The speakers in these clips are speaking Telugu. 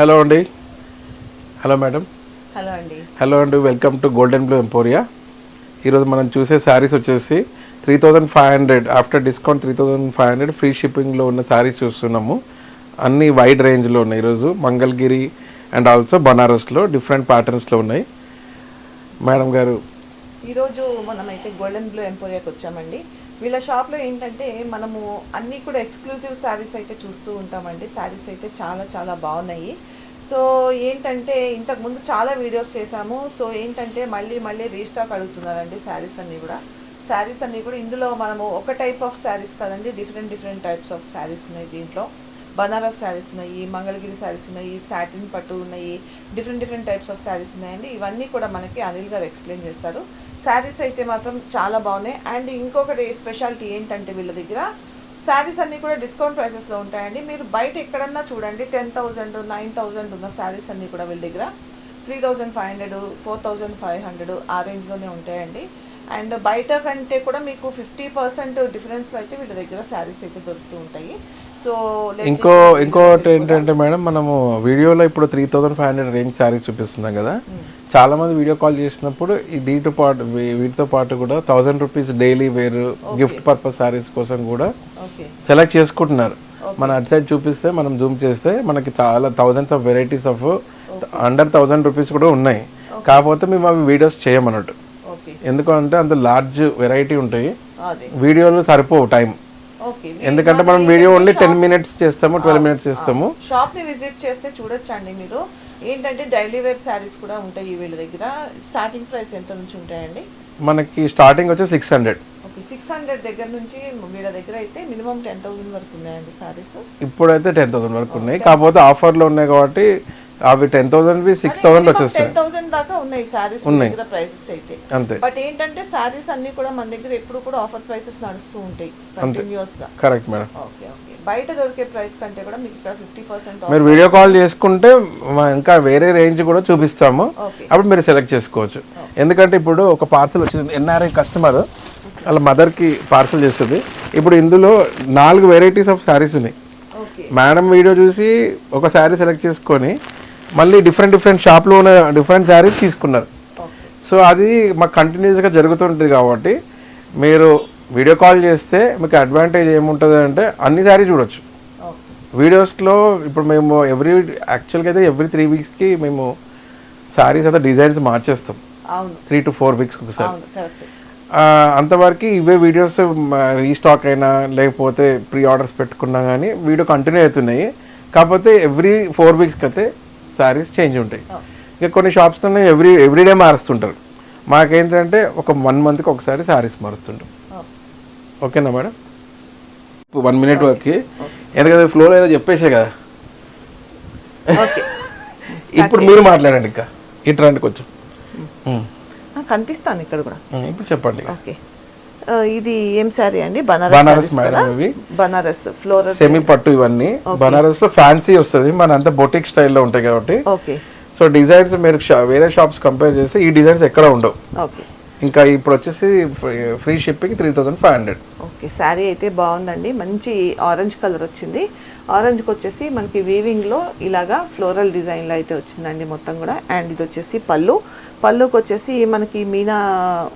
హలో అండి. హలో మేడం హలో అండి. హలో అండి welcome to golden blue emporia ఈరోజు మనం చూసే శారీస్ వచ్చేసి three thousand five hundred after discount three thousand five hundred free షిప్పింగ్లో ఉన్న శారీస్ చూస్తున్నాము. అన్ని వైడ్ రేంజ్లో ఉన్నాయి ఈరోజు. మంగళగిరి అండ్ ఆల్సో బనారస్లో డిఫరెంట్ ప్యాటర్న్స్లో ఉన్నాయి. మేడం గారు. ఈరోజు మనమైతే గోల్డెన్ బ్లూ ఎంపోరియాకి వచ్చామండి వీళ్ళ షాప్లో ఏంటంటే మనము అన్నీ కూడా ఎక్స్క్లూజివ్ శారీస్ అయితే చూస్తూ ఉంటామండి. శారీస్ అయితే చాలా చాలా బాగున్నాయి. సో ఏంటంటే ఇంతకు ముందు చాలా వీడియోస్ చేశాము. సో ఏంటంటే మళ్ళీ మళ్ళీ రీస్టాక్ అడుగుతున్నారండి శారీస్ అన్నీ కూడా. శారీస్ అన్నీ కూడా ఇందులో మనము ఒక టైప్ ఆఫ్ శారీస్ కదండి different different types of saris ఉన్నాయి దీంట్లో. బనారస్ శారీస్ ఉన్నాయి మంగళగిరి శారీస్ ఉన్నాయి సాటిన్ పట్టు ఉన్నాయి different different types of saris ఉన్నాయండి. ఇవన్నీ కూడా మనకి అనిల్ గారు ఎక్స్ప్లెయిన్ చేస్తారు. శారీస్ అయితే మాత్రం చాలా బాగున్నాయి. అండ్ ఇంకొకటి స్పెషాలిటీ ఏంటంటే వీళ్ళ దగ్గర శారీస్ అన్నీ కూడా డిస్కౌంట్ ప్రైసెస్లో ఉంటాయండి. మీరు బయట ఎక్కడన్నా చూడండి టెన్ థౌజండ్ నైన్ థౌజండ్ ఉన్న శారీస్ అన్నీ కూడా వీళ్ళ దగ్గర. Three thousand five hundred four thousand five hundred ఆ రేంజ్లోనే ఉంటాయండి. అండ్ బయట కంటే కూడా మీకు ఫిఫ్టీ పర్సెంట్ డిఫరెన్స్లో అయితే వీళ్ళ దగ్గర శారీస్ అయితే దొరుకుతూ ఉంటాయి. సో ఇంకో ఇంకోటి ఏంటంటే మేడం మనము వీడియోలో ఇప్పుడు three thousand five hundred range saris చూపిస్తున్నాం కదా. చాలా మంది వీడియో కాల్ చేసినప్పుడు ఈ దీంతో పాటు వీటితో పాటు కూడా thousand rupees daily wear gift purpose saris కోసం కూడా సెలెక్ట్ చేసుకుంటున్నారు. మన అటు సైడ్ చూపిస్తే మనం జూమ్ చేస్తే మనకి చాలా thousands of varieties of under thousand rupees కూడా ఉన్నాయి. కాకపోతే మేము అవి వీడియోస్ చేయమన్నట్టు. ఎందుకంటే అంత లార్జ్ వెరైటీ ఉంటాయి. వీడియోలు సరిపోవు టైం ఎందుకంటే మనం వీడియో ఓన్లీ టెన్ మినిట్స్ చేస్తాము ట్వెల్వ్ మినిట్స్ చేస్తాము. షాప్ని విజిట్ చేస్తే చూడొచ్చండి మీరు. ఏంటంటే డైలీ వేర్ శారీస్ కూడా ఉంటాయి వీళ్ళ దగ్గర. స్టార్టింగ్ ప్రైస్ ఎంత నుంచి ఉంటాయండి? మనకి స్టార్టింగ్ వచ్చి six hundred okay six hundred దగ్గర నుంచి వీళ్ళ దగ్గర అయితే మినిమం టెన్ థౌసండ్ వరకు ఉన్నాయండి శారీస్. ఇప్పుడైతే టెన్ థౌసండ్ వరకు ఉన్నాయి. కాకపోతే ఆఫర్లో ఉన్నాయి కాబట్టి అవి టెన్ థౌసండ్ సిక్స్ థౌసండ్ వచ్చేస్తాయి. థౌసండ్ దాకా ఉన్నాయి శారీస్ దగ్గర ప్రైసెస్ అయితే. అంతే. బట్ ఏంటంటే శారీస్ అన్ని కూడా మన దగ్గర ఎప్పుడు కూడా ఆఫర్ ప్రైసెస్ నడుస్తూ ఉంటాయి కంటిన్యూస్గా కరెక్ట్ మేడం ఓకే ఓకే బయట దొరికే ప్రైస్ కంటే కూడా మీకు ఇక్కడ ఫిఫ్టీ పర్సెంట్ మీరు వీడియో కాల్ చేసుకుంటే ఇంకా వేరే రేంజ్ కూడా చూపిస్తాము. అప్పుడు మీరు సెలెక్ట్ చేసుకోవచ్చు. ఎందుకంటే ఇప్పుడు ఒక పార్సల్ వచ్చింది ఎన్ఆర్ఐ కస్టమర్ వాళ్ళ మదర్కి పార్సల్ చేస్తుంది. ఇప్పుడు ఇందులో నాలుగు వెరైటీస్ ఆఫ్ శారీస్ ఉన్నాయి. మేడం వీడియో చూసి ఒక శారీ సెలెక్ట్ చేసుకొని మళ్ళీ డిఫరెంట్ డిఫరెంట్ షాప్లో ఉన్న డిఫరెంట్ శారీస్ తీసుకున్నారు. సో అది మాకు కంటిన్యూస్గా జరుగుతుంటుంది కాబట్టి మీరు వీడియో కాల్ చేస్తే మీకు అడ్వాంటేజ్ ఏముంటుంది అంటే అన్ని శారీ చూడొచ్చు. వీడియోస్లో ఇప్పుడు మేము ఎవ్రీ యాక్చువల్గా అయితే ఎవ్రీ త్రీ వీక్స్కి మేము శారీస్ అయితే డిజైన్స్ మార్చేస్తాం. త్రీ టు ఫోర్ వీక్స్ ఒకసారి. అంతవరకు ఇవే వీడియోస్ రీస్టాక్ అయినా లేకపోతే ప్రీ ఆర్డర్స్ పెట్టుకున్నా కానీ వీడియో కంటిన్యూ అవుతున్నాయి. కాకపోతే ఎవ్రీ ఫోర్ వీక్స్కి అయితే శారీస్ చేంజ్ ఉంటాయి. ఇక కొన్ని షాప్స్లోనే ఎవ్రీ ఎవ్రీడే మారుస్తుంటారు. మాకేంటంటే ఒక వన్ మంత్కి ఒకసారి శారీస్ మారుస్తుంటాం. ఓకేనా మేడం? వన్ మినిట్ వరకు ఎందుకంటే ఫ్లోలో ఏదో చెప్పేసే కదా. ఇప్పుడు మీరు మాట్లాడండి ఇంకా. ఇటు రండి కొంచెం. కనిపిస్తాను ఇక్కడ కూడా. ఇప్పుడు చెప్పండి. ఓకే ఇది ఏం శారీ అండి? బనారస్ మేడం? ఇవి. బనారస్ ఫ్లోరల్ సెమీ పట్టు ఇవన్నీ. బనారస్లో ఫ్యాన్సీ వస్తుంది. మన అంతా బొటిక్ స్టైల్లో ఉంటాయి కాబట్టి. ఓకే సో డిజైన్స్ మీరు వేరే షాప్స్ కంపేర్ చేస్తే ఈ డిజైన్స్ ఎక్కడ ఉండవు. ఓకే ఇంకా ఇప్పుడు వచ్చేసి free shipping three thousand five hundred okay sari అయితే బాగుందండి. మంచి ఆరెంజ్ కలర్ వచ్చింది. ఆరెంజ్కి వచ్చేసి మనకి వీవింగ్లో ఇలాగా ఫ్లోరల్ డిజైన్లో అయితే వచ్చిందండి మొత్తం కూడా. అండ్ ఇది వచ్చేసి పళ్ళు. పళ్ళుకి వచ్చేసి మనకి మీనా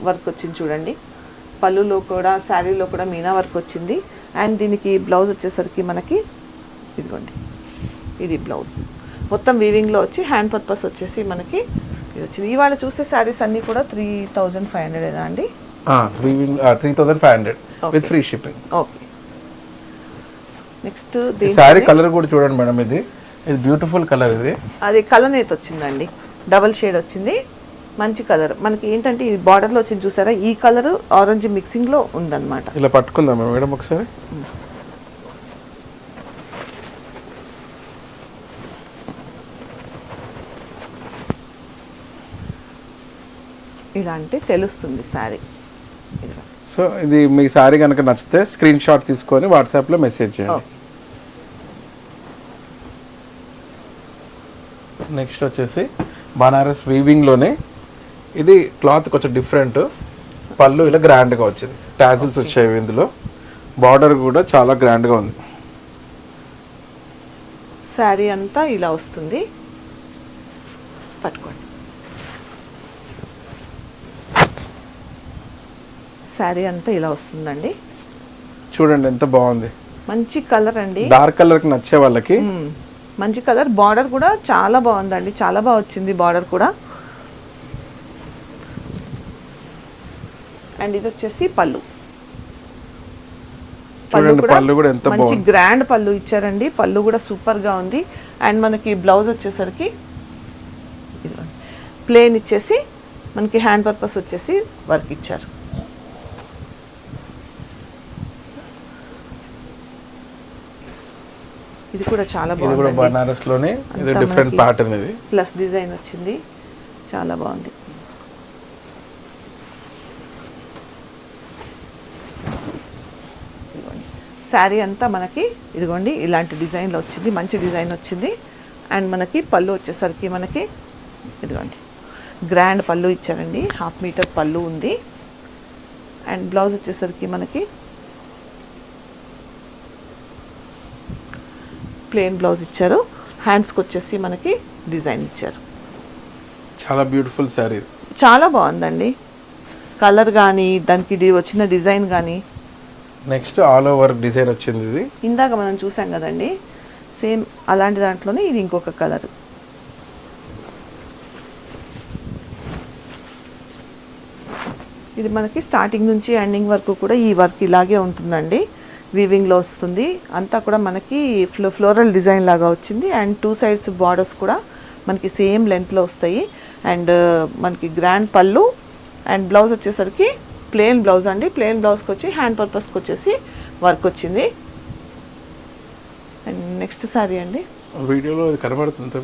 వర్క్ వచ్చింది చూడండి. పళ్ళులో కూడా శారీలో కూడా మీనా వర్క్ వచ్చింది. అండ్ దీనికి బ్లౌజ్ వచ్చేసరికి మనకి ఇదిగోండి. ఇది బ్లౌజ్. మొత్తం వీవింగ్లో వచ్చి హ్యాండ్ పర్పస్ వచ్చేసి మనకి ఇది వచ్చింది. ఇవాళ చూసే శారీస్ అన్నీ కూడా త్రీ థౌజండ్ ఫైవ్ హండ్రెడ్ అండి? Three five hundred with free shipping okay next sari colour కూడా చూడండి మేడం ఇది. ఇది బ్యూటిఫుల్ కలర్ ఇది. అది కలనేత వచ్చిందండి. డబల్ షేడ్ వచ్చింది. మంచి కలర్. మనకి ఏంటంటే ఈ బార్డర్లో వచ్చింది చూసారా? ఈ కలర్ ఆరెంజ్ మిక్సింగ్లో ఉందన్నమాట. ఇలా పట్టుకుందాం మేడం ఒకసారి? ఇలా అంటే తెలుస్తుంది శారీ సో ఇది మీ శారీ కనుక నచ్చితే స్క్రీన్ షాట్ తీసుకొని వాట్సాప్లో మెసేజ్ చేయండి. నెక్స్ట్ వచ్చేసి బనారస్ వీవింగ్లోనే ఇది క్లాత్ కొంచెం డిఫరెంట్. పళ్ళు ఇలా గ్రాండ్గా వచ్చింది. టాజిల్స్ వచ్చాయి ఇందులో. బార్డర్ కూడా చాలా గ్రాండ్గా ఉంది. శారీ అంతా ఇలా వస్తుంది. పట్టుకోండి. శారీ అంతా ఇలా వస్తుందండి. చూడండి ఎంత బాగుంది. మంచి కలర్ అండి. డార్క్ కలర్ నచ్చే వాళ్ళకి. మంచి కలర్. బార్డర్ కూడా చాలా బాగుందండి. చాలా బాగా వచ్చింది బార్డర్ కూడా. అండ్ ఇది వచ్చేసి పళ్ళు. పళ్ళు కూడా మంచి. గ్రాండ్ పళ్ళు ఇచ్చారండి. పళ్ళు కూడా సూపర్గా ఉంది. అండ్ మనకి బ్లౌజ్ వచ్చేసరికి ప్లేన్ ఇచ్చేసి మనకి హ్యాండ్ పర్పస్ వచ్చేసి వర్క్ ఇచ్చారు. ఇది కూడా చాలా బాగుంది బనారస్లోనే డిఫరెంట్ ప్యాటర్న్ ఇది. ప్లస్ డిజైన్ వచ్చింది. చాలా బాగుంది ఇదిగోండి శారీ అంతా మనకి ఇదిగోండి ఇలాంటి డిజైన్లో వచ్చింది మంచి డిజైన్ వచ్చింది. అండ్ మనకి పళ్ళు వచ్చేసరికి మనకి ఇదిగోండి గ్రాండ్ పళ్ళు ఇచ్చారండి హాఫ్ మీటర్ పళ్ళు ఉంది. అండ్ బ్లౌజ్ వచ్చేసరికి మనకి ప్లెయిన్ బ్లౌజ్ ఇచ్చారు. హ్యాండ్స్కి వచ్చేసి మనకి డిజైన్ ఇచ్చారు. చాలా బ్యూటిఫుల్ శారీ. చాలా బాగుందండి. కలర్ కానీ దానికి వచ్చిన డిజైన్ కానీ నెక్స్ట్ ఆల్ ఓవర్ డిజైన్ వచ్చింది ఇది. ఇందాక మనం చూసాం కదండి సేమ్ అలాంటి దాంట్లోనే ఇది ఇంకొక కలర్. ఇది మనకి స్టార్టింగ్ నుంచి ఎండింగ్ వరకు కూడా ఈ వర్క్ ఇలాగే ఉంటుందండి. వీవింగ్లో వస్తుంది. అంతా కూడా మనకి ఫ్లో ఫ్లోరల్ డిజైన్ లాగా వచ్చింది. అండ్ టూ సైడ్స్ బార్డర్స్ కూడా మనకి సేమ్ లెంత్లో వస్తాయి. అండ్ uh, మనకి గ్రాండ్ పళ్ళు అండ్ బ్లౌజ్ వచ్చేసరికి ప్లెయిన్ బ్లౌజ్ అండి. ప్లెయిన్ బ్లౌజ్కి వచ్చి హ్యాండ్ పర్పస్కి వచ్చేసి వర్క్ వచ్చింది. అండ్ నెక్స్ట్ శారీ అండి. వీడియోలో ఇది కనబడుతుంది?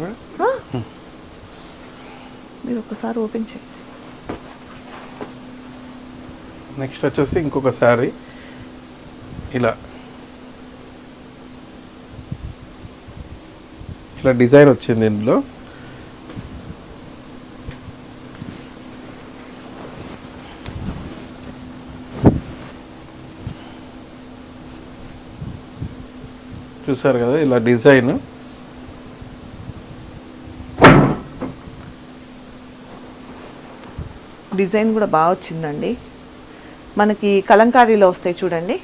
మీరు ఒకసారి ఓపెన్ చేయండి. నెక్స్ట్ వచ్చేసి ఇంకొక శారీ ఇలా. ఇలా డిజైన్ వచ్చింది ఇందులో. చూసారు కదా ఇలా డిజైన్. డిజైన్ కూడా బాగా వచ్చిందండి. మనకి కలంకారీలో వస్తాయి చూడండి.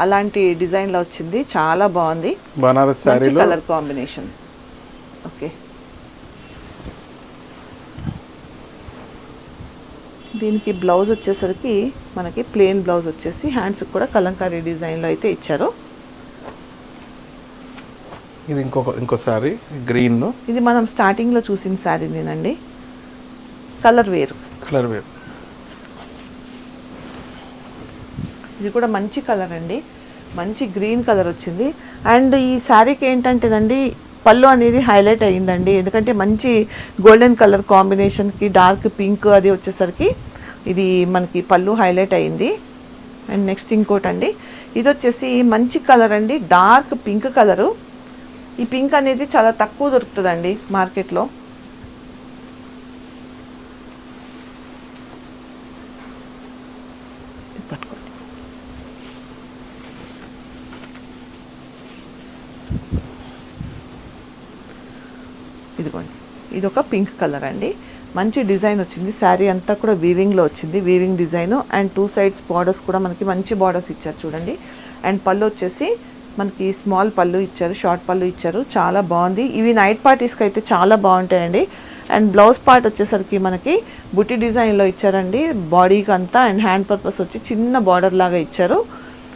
అలాంటి డిజైన్లో వచ్చింది. చాలా బాగుంది. Banaras colour combination. ఓకే. దీనికి బ్లౌజ్ వచ్చేసరికి మనకి ప్లెయిన్ బ్లౌజ్ వచ్చేసి హ్యాండ్స్కి కూడా కలంకారీ డిజైన్లో అయితే ఇచ్చారు. ఇది ఇంకొక ఇంకో గ్రీన్ ఇది మనం స్టార్టింగ్లో చూసిన శారీనేనండి కలర్ వేరు. కలర్ వేరు. ఇది కూడా మంచి కలర్ అండి. మంచి గ్రీన్ కలర్ వచ్చింది. అండ్ ఈ శారీకి ఏంటంటేనండి పళ్ళు అనేది హైలైట్ అయ్యిందండి. ఎందుకంటే మంచి గోల్డెన్ కలర్ కాంబినేషన్కి డార్క్ పింక్ అది వచ్చేసరికి ఇది మనకి పళ్ళు హైలైట్ అయ్యింది. అండ్ నెక్స్ట్ ఇంకోటి అండి ఇది వచ్చేసి మంచి కలర్ అండి. డార్క్ పింక్ కలరు ఈ పింక్ అనేది చాలా తక్కువ దొరుకుతుందండి మార్కెట్లో. పట్టుకోండి. ఇదిగోండి. ఇది ఒక పింక్ కలర్ అండి. మంచి డిజైన్ వచ్చింది. శారీ అంతా కూడా వీవింగ్లో వచ్చింది. Weaving design and two sides borders కూడా మనకి మంచి బార్డర్స్ ఇచ్చారు చూడండి. అండ్ పళ్ళు వచ్చేసి మనకి స్మాల్ పళ్ళు ఇచ్చారు షార్ట్ పళ్ళు ఇచ్చారు. చాలా బాగుంది. ఇవి నైట్ పార్టీస్కి అయితే చాలా బాగుంటాయండి. అండ్ బ్లౌజ్ పార్ట్ వచ్చేసరికి మనకి బుట్టి డిజైన్లో ఇచ్చారండి. బాడీకి అంతా అండ్ హ్యాండ్ పర్పస్ వచ్చి చిన్న బార్డర్ లాగా ఇచ్చారు.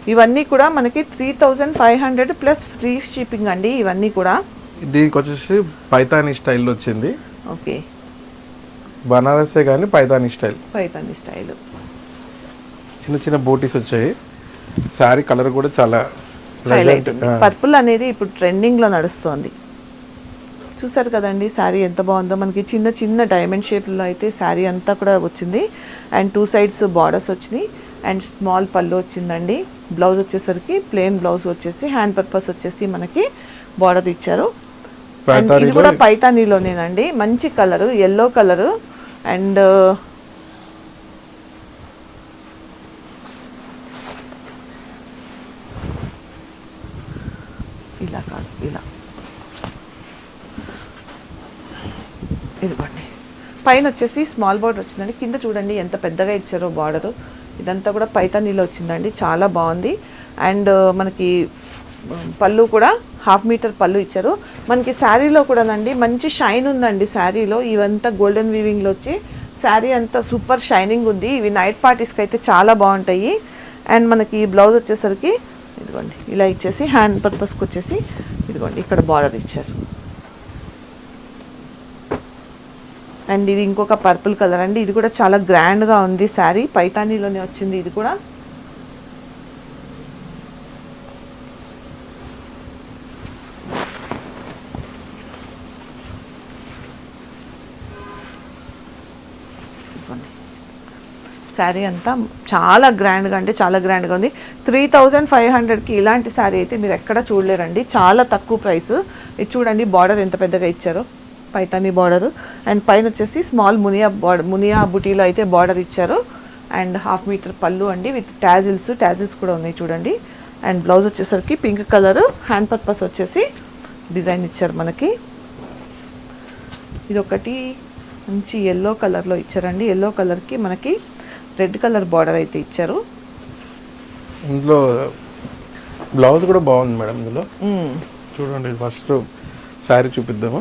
ఇవన్నీ కూడా మనకి three thousand five hundred plus free shipping అండి ఇవన్నీ కూడా. దీనికి వచ్చేసి పైతానీ స్టైల్ వచ్చింది. ఓకే. బనారసే కానీ పైతానీ స్టైల్. పైతాని స్టైల్. చిన్న చిన్న బోటీస్ వచ్చాయి. శారీ కలర్ కూడా చాలా హైలైట్ ఆ, పర్పుల్ అనేది ఇప్పుడు ట్రెండింగ్లో నడుస్తోంది. చూసారు కదండి శారీ ఎంత బాగుందో. మనకి చిన్న చిన్న డైమండ్ షేప్లో అయితే శారీ అంతా కూడా వచ్చింది. అండ్ టూ సైడ్స్ బార్డర్స్ వచ్చినాయి. అండ్ స్మాల్ పళ్ళు వచ్చిందండి. బ్లౌజ్ వచ్చేసరికి ప్లెయిన్ బ్లౌజ్ వచ్చేసి హ్యాండ్ పర్పస్ వచ్చేసి మనకి బార్డర్ ఇచ్చారు. And ఇది కూడా పైతానీలోనేనండి మంచి కలర్ ఎల్లో కలర్ అండ్ ఇలా కాదు ఇలా ఇదిగోండి పైన వచ్చేసి స్మాల్ బార్డర్ వచ్చిందండి. కింద చూడండి ఎంత పెద్దగా ఇచ్చారో బార్డర్. ఇదంతా కూడా పైతానీలో వచ్చిందండి. చాలా బాగుంది. అండ్ uh, మనకి um, పళ్ళు కూడా హాఫ్ మీటర్ పళ్ళు ఇచ్చారు. మనకి శారీలో కూడానండి మంచి షైన్ ఉందండి శారీలో. ఇవంతా గోల్డెన్ వీవింగ్లో వచ్చి శారీ అంతా సూపర్ షైనింగ్ ఉంది. ఇవి నైట్ పార్టీస్కి అయితే చాలా బాగుంటాయి. అండ్ మనకి బ్లౌజ్ వచ్చేసరికి ఇదిగోండి ఇలా ఇచ్చేసి హ్యాండ్ పర్పస్కి వచ్చేసి ఇదిగోండి ఇక్కడ బార్డర్ ఇచ్చారు. అండ్ ఇది ఇంకొక పర్పుల్ కలర్ అండి. ఇది కూడా చాలా గ్రాండ్గా ఉంది శారీ. పైతానీలోనే వచ్చింది ఇది కూడా. శారీ అంతా చాలా గ్రాండ్గా అంటే చాలా గ్రాండ్గా ఉంది. త్రీ థౌజండ్ ఫైవ్ హండ్రెడ్కి ఇలాంటి శారీ అయితే మీరు ఎక్కడ చూడలేరండి. చాలా తక్కువ ప్రైస్. ఇది చూడండి బార్డర్ ఎంత పెద్దగా ఇచ్చారో. పైతానీ బార్డర్. అండ్ పైన వచ్చేసి స్మాల్ మునియా బార్డర్ మునియా బుటీలో అయితే బార్డర్ ఇచ్చారు. అండ్ హాఫ్ మీటర్ పళ్ళు అండి విత్ టాజిల్స్ టాజిల్స్ కూడా ఉన్నాయి చూడండి. అండ్ బ్లౌజ్ వచ్చేసరికి పింక్ కలర్ హ్యాండ్ పర్పస్ వచ్చేసి డిజైన్ ఇచ్చారు మనకి. ఇది ఒకటి మంచి ఎల్లో కలర్లో ఇచ్చారండి. ఎల్లో కలర్కి మనకి రెడ్ కలర్ బార్డర్ అయితే ఇచ్చారు. ఇందులో బ్లౌజ్ కూడా బాగుంది మేడం ఇందులో. చూడండి ఫస్ట్ శారీ చూపిద్దాము.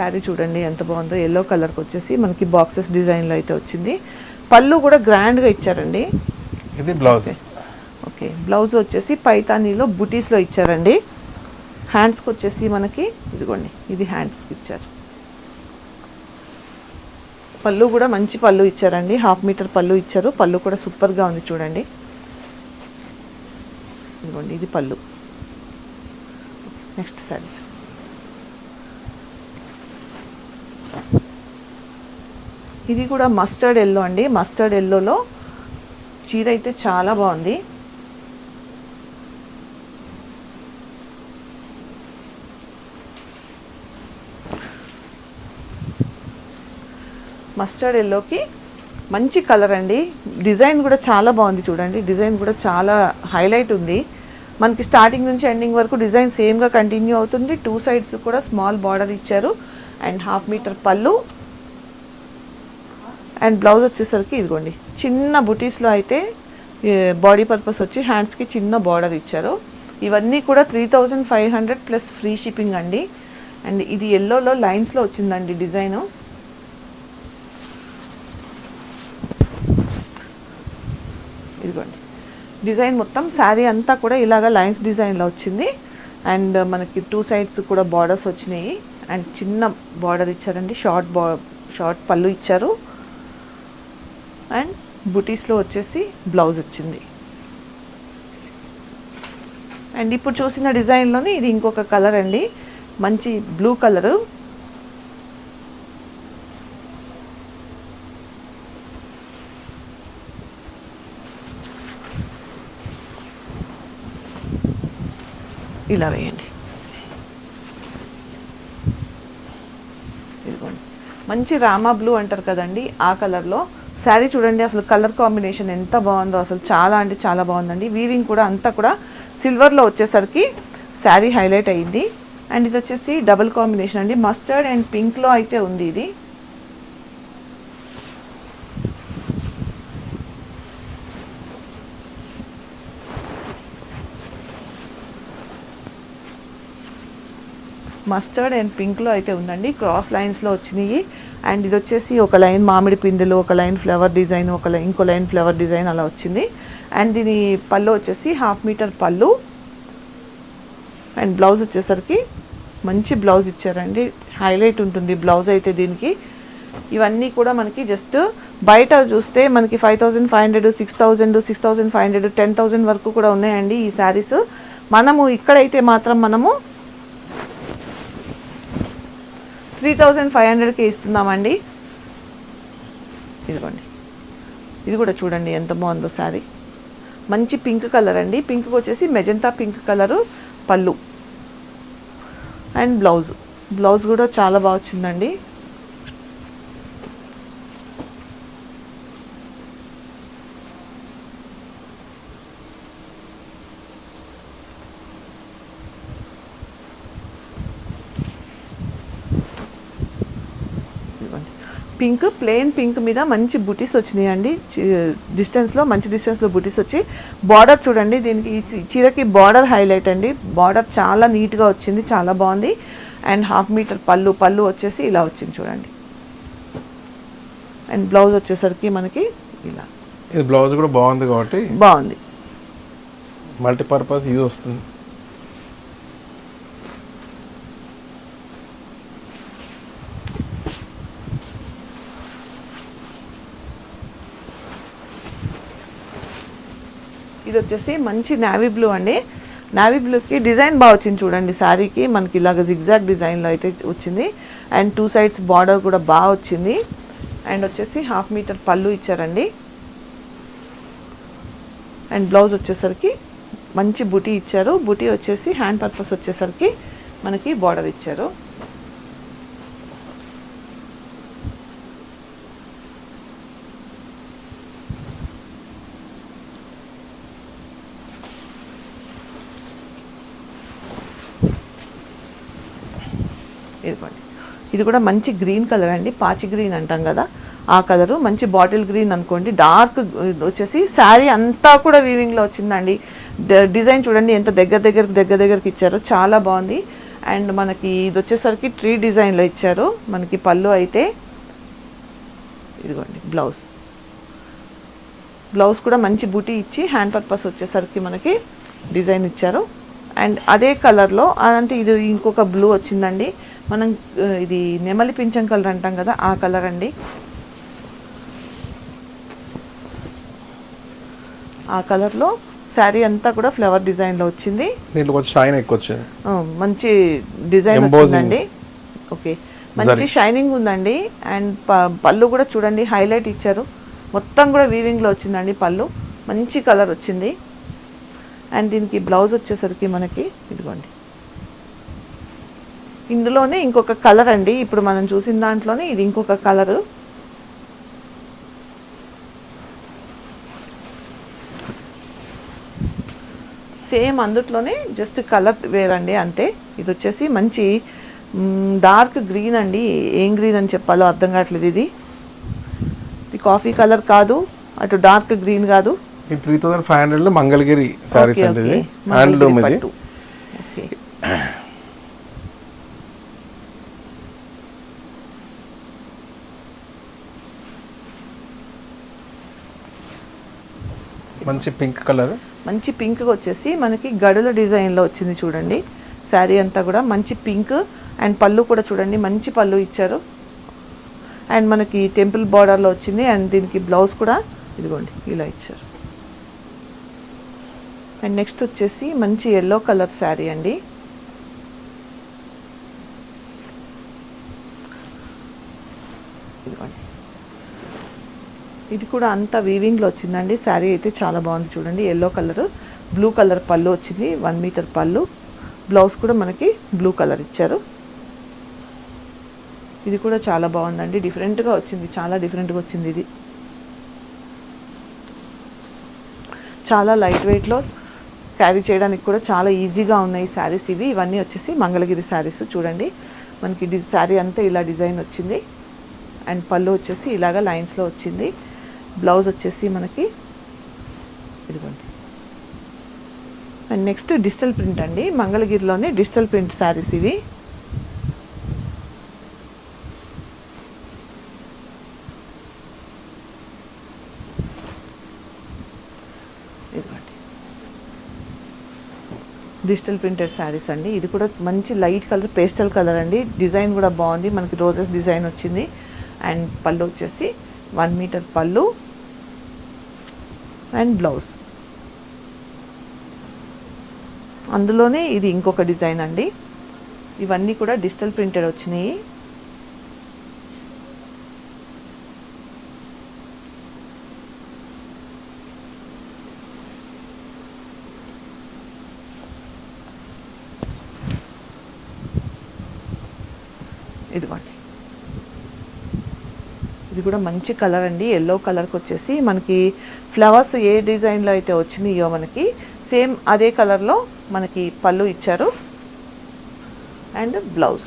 శారీ చూడండి ఎంత బాగుందో. ఎల్లో కలర్కి వచ్చేసి మనకి బాక్సెస్ డిజైన్లో అయితే వచ్చింది. పళ్ళు కూడా గ్రాండ్గా ఇచ్చారండి. ఇది బ్లౌజ్ ఓకే బ్లౌజ్ వచ్చేసి పైతానీలో బుటీస్లో ఇచ్చారండి. హ్యాండ్స్కి వచ్చేసి మనకి ఇదిగోండి ఇది హ్యాండ్స్కి ఇచ్చారు. పళ్ళు కూడా మంచి పళ్ళు ఇచ్చారండి. హాఫ్ మీటర్ పళ్ళు ఇచ్చారు. పళ్ళు కూడా సూపర్గా ఉంది చూడండి. ఇదిగోండి ఇది పళ్ళు. నెక్స్ట్ శారీ. ఇది కూడా మస్టర్డ్ ఎల్లో అండి. మస్టర్డ్ ఎల్లోలో చీర అయితే చాలా బాగుంది. మస్టర్డ్ ఎల్లోకి మంచి కలర్ అండి. డిజైన్ కూడా చాలా బాగుంది చూడండి. డిజైన్ కూడా చాలా హైలైట్ ఉంది. మనకి స్టార్టింగ్ నుంచి ఎండింగ్ వరకు డిజైన్ సేమ్గా కంటిన్యూ అవుతుంది. టూ సైడ్స్ కూడా స్మాల్ బార్డర్ ఇచ్చారు. అండ్ హాఫ్ మీటర్ పళ్ళు. అండ్ బ్లౌజ్ వచ్చేసరికి ఇదిగోండి చిన్న బుటీస్లో అయితే బాడీ పర్పస్ వచ్చి హ్యాండ్స్కి చిన్న బార్డర్ ఇచ్చారు. ఇవన్నీ కూడా three thousand five hundred plus free shipping అండి. అండ్ ఇది ఎల్లోలో లైన్స్లో వచ్చిందండి డిజైను. ఇదిగోండి డిజైన్ మొత్తం శారీ అంతా కూడా ఇలాగ లైన్స్ డిజైన్లో వచ్చింది. అండ్ మనకి టూ సైడ్స్ కూడా బార్డర్స్ వచ్చినాయి. అండ్ చిన్న బార్డర్ ఇచ్చారండి షార్ట్ బా షార్ట్ పళ్ళు ఇచ్చారు. అండ్ బుటీస్లో వచ్చేసి బ్లౌజ్ వచ్చింది. అండ్ ఇప్పుడు చూసిన డిజైన్లోనే ఇది ఇంకొక కలర్ అండి. మంచి బ్లూ కలరు. ఇలా వేయండి. ఇదిగోండి. మంచి రామా బ్లూ అంటారు కదండి ఆ కలర్లో శారీ చూడండి అసలు కలర్ కాంబినేషన్ ఎంత బాగుందో అసలు చాలా అంటే చాలా బాగుందండి. వీవింగ్ కూడా అంతా కూడా సిల్వర్లో వచ్చేసరికి శారీ హైలైట్ అయ్యింది అండ్ ఇది వచ్చేసి డబుల్ కాంబినేషన్ అండి. మస్టర్డ్ అండ్ పింక్లో అయితే ఉంది ఇది. మస్టర్డ్ అండ్ పింక్లో అయితే ఉందండి. క్రాస్ లైన్స్లో వచ్చినాయి. అండ్ ఇది వచ్చేసి ఒక లైన్ మామిడి పిందెలు ఒక లైన్ ఫ్లవర్ డిజైన్ ఒక లైన్ ఇంకో లైన్ ఫ్లవర్ డిజైన్ అలా వచ్చింది. అండ్ దీని పళ్ళు వచ్చేసి హాఫ్ మీటర్ పళ్ళు. అండ్ బ్లౌజ్ వచ్చేసరికి మంచి బ్లౌజ్ ఇచ్చారండి. హైలైట్ ఉంటుంది బ్లౌజ్ అయితే దీనికి. ఇవన్నీ కూడా మనకి జస్ట్ బయట చూస్తే మనకి five thousand five hundred six thousand six thousand five hundred ten thousand వరకు కూడా ఉన్నాయండి ఈ శారీస్. మనము ఇక్కడైతే మాత్రం మనము త్రీ థౌజండ్ ఫైవ్ హండ్రెడ్కి ఇస్తున్నామండి. ఇదిగోండి. ఇది కూడా చూడండి ఎంత బాగుందో శారీ. మంచి పింక్ కలర్ అండి. పింక్ వచ్చేసి మెజంతా పింక్ కలరు పళ్ళు. And blouse. బ్లౌజ్ కూడా చాలా బాగా వచ్చిందండి. పింక్ ప్లెయిన్ పింక్ మీద మంచి బుటీస్ వచ్చినాయి అండి డిస్టెన్స్లో మంచి డిస్టెన్స్లో బుటీస్ వచ్చి బార్డర్ చూడండి దీనికి చీరకి బార్డర్ హైలైట్ అండి. బార్డర్ చాలా నీట్గా వచ్చింది చాలా బాగుంది. అండ్ హాఫ్ మీటర్ పళ్ళు పళ్ళు వచ్చేసి ఇలా వచ్చింది చూడండి. అండ్ బ్లౌజ్ వచ్చేసరికి మనకి ఇలా. ఇది బ్లౌజ్ కూడా బాగుంది కాబట్టి బాగుంది. మల్టీపర్పస్ యూజ్ వస్తుంది. ఇది వచ్చేసి మంచి నావీ బ్లూ అండి. నావీ బ్లూకి డిజైన్ బాగా వచ్చింది చూడండి. శారీకి మనకి ఇలాగ జిగ్జాగ్ డిజైన్లో అయితే వచ్చింది. అండ్ టూ సైడ్స్ బార్డర్ కూడా బాగా వచ్చింది. అండ్ వచ్చేసి హాఫ్ మీటర్ పళ్ళు ఇచ్చారండి. అండ్ బ్లౌజ్ వచ్చేసరికి మంచి బుటీ ఇచ్చారు. బుటీ వచ్చేసి హ్యాండ్ పర్పస్ వచ్చేసరికి మనకి బార్డర్ ఇచ్చారు. ఇదిగోండి ఇది కూడా మంచి గ్రీన్ కలర్ అండి పాచి గ్రీన్ అంటాం కదా ఆ కలరు. మంచి బాటిల్ గ్రీన్ అనుకోండి. డార్క్ వచ్చేసి శారీ అంతా కూడా వీవింగ్లో వచ్చిందండి. డిజైన్ చూడండి ఎంత దగ్గర దగ్గరకు దగ్గర దగ్గరకు ఇచ్చారో. చాలా బాగుంది. అండ్ మనకి ఇది వచ్చేసరికి ట్రీ డిజైన్లో ఇచ్చారు. మనకి పళ్ళు అయితే ఇదిగోండి బ్లౌజ్ బ్లౌజ్ కూడా మంచి బూటీ ఇచ్చి హ్యాండ్ పర్పస్ వచ్చేసరికి మనకి డిజైన్ ఇచ్చారు. అండ్ అదే కలర్లో అంటే ఇది ఇంకొక బ్లూ వచ్చిందండి. మనం ఇది నెమలి పింఛం కలర్ అంటాం కదా ఆ కలర్ అండి. ఆ కలర్లో శారీ అంతా కూడా ఫ్లవర్ డిజైన్లో వచ్చింది. దీంట్లో కొంచెం షైన్ ఎక్కువ వచ్చింది మంచి డిజైన్. వచ్చిందండి. ఓకే. మంచి షైనింగ్ ఉందండి. అండ్ పళ్ళు కూడా చూడండి హైలైట్ ఇచ్చారు. మొత్తం కూడా వీవింగ్లో వచ్చిందండి పళ్ళు. మంచి కలర్ వచ్చింది. అండ్ దీనికి బ్లౌజ్ వచ్చేసరికి మనకి ఇదిగోండి. ఇందులోనే ఇంకొక కలర్ అండి. ఇప్పుడు మనం చూసిన దాంట్లోనే ఇది ఇంకొక కలరు. సేమ్ అందుట్లోనే జస్ట్ కలర్ వేరండి అంతే. ఇది వచ్చేసి మంచి డార్క్ గ్రీన్ అండి. ఏం గ్రీన్ అని చెప్పాలో అర్థం కావట్లేదు ఇది. ఇది కాఫీ కలర్ కాదు అటు డార్క్ గ్రీన్ కాదు. Three thousand five hundred Mangalagiri saris అండి ఓకే. ఇది మంగళగిరి హ్యాండ్లూమ్ ఇది పట్టు. ఓకే మంచి పింక్ కలర్ మంచి పింక్ వచ్చేసి మనకి గడుల డిజైన్లో వచ్చింది చూడండి. శారీ అంతా కూడా మంచి పింక్ అండ్ పళ్ళు కూడా చూడండి మంచి పళ్ళు ఇచ్చారు. అండ్ మనకి టెంపుల్ బార్డర్లో వచ్చింది అండ్ దీనికి బ్లౌజ్ కూడా ఇదిగోండి ఇలా ఇచ్చారు. అండ్ నెక్స్ట్ వచ్చేసి మంచి ఎల్లో కలర్ శారీ అండి. ఇదిగోండి. ఇది కూడా అంతా వీవింగ్లో వచ్చిందండి. శారీ అయితే చాలా బాగుంది చూడండి. ఎల్లో కలర్ బ్లూ కలర్ పళ్ళు వచ్చింది. వన్ మీటర్ పళ్ళు. బ్లౌజ్ కూడా మనకి బ్లూ కలర్ ఇచ్చారు. ఇది కూడా చాలా బాగుందండి. డిఫరెంట్గా వచ్చింది. చాలా డిఫరెంట్గా వచ్చింది ఇది. చాలా లైట్ వెయిట్లో క్యారీ చేయడానికి కూడా చాలా ఈజీగా ఉన్నాయి శారీస్ ఇవి. ఇవన్నీ వచ్చేసి మంగళగిరి శారీస్ చూడండి. మనకి డి శారీ అంతా ఇలా డిజైన్ వచ్చింది. అండ్ పళ్ళు వచ్చేసి ఇలాగ లైన్స్లో వచ్చింది. బ్లౌజ్ వచ్చేసి మనకి ఇదిగోండి. అండ్ నెక్స్ట్ డిజిటల్ ప్రింట్ అండి. మంగళగిరిలోనే డిజిటల్ ప్రింట్ శారీస్ ఇవి. డిజిటల్ ప్రింటెడ్ శారీస్ అండి. ఇది కూడా మంచి లైట్ కలర్ పేస్టల్ కలర్ అండి. డిజైన్ కూడా బాగుంది. మనకి రోజెస్ డిజైన్ వచ్చింది. అండ్ పళ్ళు వచ్చేసి వన్ మీటర్ పళ్ళు. And blouse. అందులోనే ఇది ఇంకొక డిజైన్ అండి. ఇవన్నీ కూడా డిజిటల్ ప్రింటెడ్ వచ్చినాయి. ఇదిగోండి. ఇది కూడా మంచి కలర్ అండి. ఎల్లో కలర్కి వచ్చేసి మనకి ఫ్లవర్స్ ఏ డిజైన్లో అయితే వచ్చినాయో మనకి సేమ్ అదే కలర్లో మనకి పళ్ళు ఇచ్చారు. And blouse.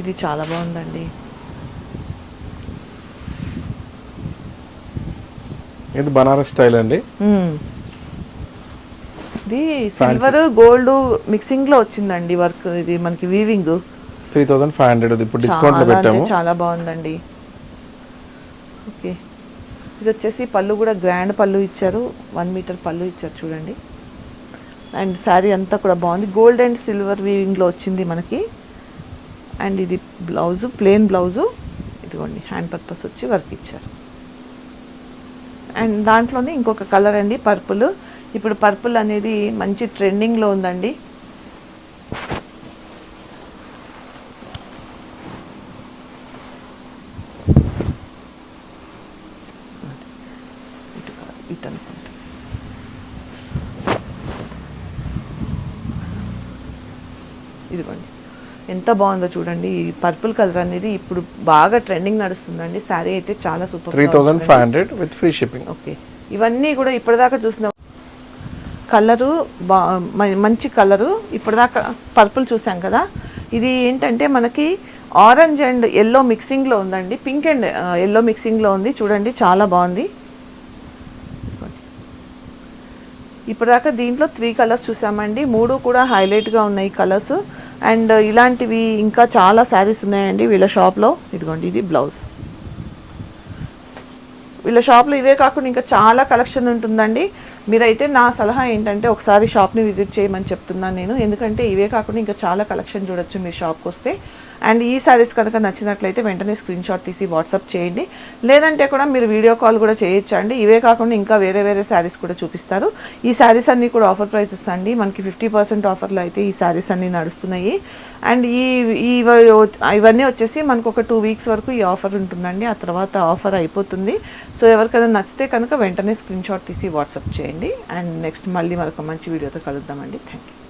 ఇది చాలా బాగుందండి. ఇది బనారస్ స్టైల్ అండి. ఇది సిల్వర్ గోల్డ్ మిక్సింగ్లో వచ్చిందండి వర్క్ ఇది మనకి weaving three thousand five hundred ఇప్పుడు డిస్కౌంట్లో చాలా అంటే పెట్టాము. చాలా బాగుందండి. ఓకే. ఇది వచ్చేసి పళ్ళు కూడా గ్రాండ్ పళ్ళు ఇచ్చారు. వన్ మీటర్ పళ్ళు ఇచ్చారు చూడండి. అండ్ శారీ అంతా కూడా బాగుంది. గోల్డ్ అండ్ సిల్వర్ వీవింగ్లో వచ్చింది మనకి. అండ్ ఇది బ్లౌజు ప్లెయిన్ బ్లౌజు. ఇదిగోండి హ్యాండ్ పర్పస్ వచ్చి వర్క్ ఇచ్చారు. అండ్ దాంట్లోనే ఇంకొక కలర్ అండి పర్పుల్ ఇప్పుడు పర్పుల్ అనేది మంచి ట్రెండింగ్లో ఉందండి ఇటు కాదు, ఇటు అనుకుంటా ఇదిగోండి ఎంత బాగుందో చూడండి. ఈ పర్పుల్ కలర్ అనేది ఇప్పుడు బాగా ట్రెండింగ్ నడుస్తుందండి. శారీ అయితే చాలా super three thousand five hundred with free shipping. Okay. ఇవన్నీ కూడా ఇప్పటిదాకా చూసిన కలరు బా మంచి కలరు. ఇప్పటిదాకా పర్పుల్ చూసాం కదా. ఇది ఏంటంటే మనకి ఆరెంజ్ అండ్ ఎల్లో మిక్సింగ్లో ఉందండి. పింక్ అండ్ ఎల్లో మిక్సింగ్లో ఉంది. చూడండి చాలా బాగుంది. ఇప్పటిదాకా దీంట్లో త్రీ కలర్స్ చూసామండి. మూడు కూడా హైలైట్గా ఉన్నాయి కలర్స్. అండ్ ఇలాంటివి ఇంకా చాలా శారీస్ ఉన్నాయండి వీళ్ళ షాప్లో. ఇదిగోండి ఇది బ్లౌజ్. వీళ్ళ షాప్లో ఇవే కాకుండా ఇంకా చాలా కలెక్షన్ ఉంటుందండి. మీరైతే నా సలహా ఏంటంటే ఒకసారి షాప్ని విజిట్ చేయమని చెప్తున్నాను నేను. ఎందుకంటే ఇవే కాకుండా ఇంకా చాలా కలెక్షన్ చూడొచ్చు మీ షాప్కి వస్తే. అండ్ ఈ శారీస్ కనుక నచ్చినట్లయితే వెంటనే స్క్రీన్ షాట్ తీసి వాట్సాప్ చేయండి. లేదంటే కూడా మీరు వీడియో కాల్ కూడా చేయొచ్చు అండి. ఇవే కాకుండా ఇంకా వేరే వేరే శారీస్ కూడా చూపిస్తారు. ఈ శారీస్ అన్నీ కూడా ఆఫర్ ప్రైసెస్ అండి. మనకి ఫిఫ్టీ పర్సెంట్ ఆఫర్లో అయితే ఈ శారీస్ అన్నీ నడుస్తున్నాయి. అండ్ ఈ ఈ ఇవన్నీ వచ్చేసి మనకు ఒక టూ వీక్స్ వరకు ఈ ఆఫర్ ఉంటుందండి. ఆ తర్వాత ఆఫర్ అయిపోతుంది. సో ఎవరికైనా నచ్చితే కనుక వెంటనే స్క్రీన్ షాట్ తీసి వాట్సాప్ చేయండి. అండ్ నెక్స్ట్ మళ్ళీ మరొక మంచి వీడియోతో కలుద్దామండి. Thank you